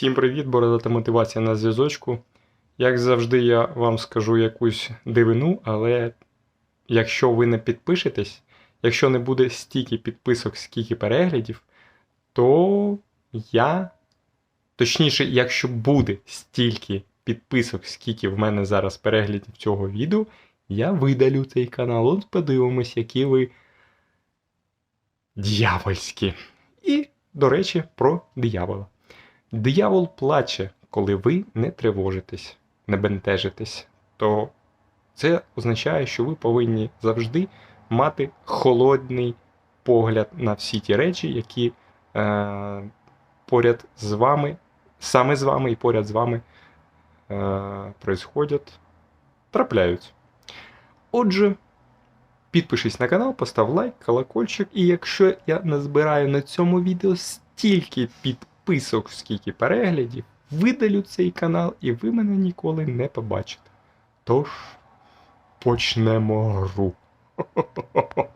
Всім привіт, бородата мотивація на зв'язочку. Як завжди, я вам скажу якусь дивину, але якщо ви не підпишетесь, якщо не буде стільки підписок, скільки переглядів, то я, точніше, якщо буде стільки підписок, скільки в мене зараз переглядів цього відео, я видалю цей канал. От подивимось, які ви дьявольські. І, до речі, про диявола. Диявол плаче, коли ви не тривожитесь, не бентежитесь, то це означає, що ви повинні завжди мати холодний погляд на всі ті речі, які е, поряд з вами, саме з вами і поряд з вами е, происходять, трапляються. Отже, підпишись на канал, постав лайк, колокольчик, і якщо я назбираю на цьому відео стільки підписок, скільки переглядів, видалю цей канал і ви мене ніколи не побачите. Тож, почнемо гру.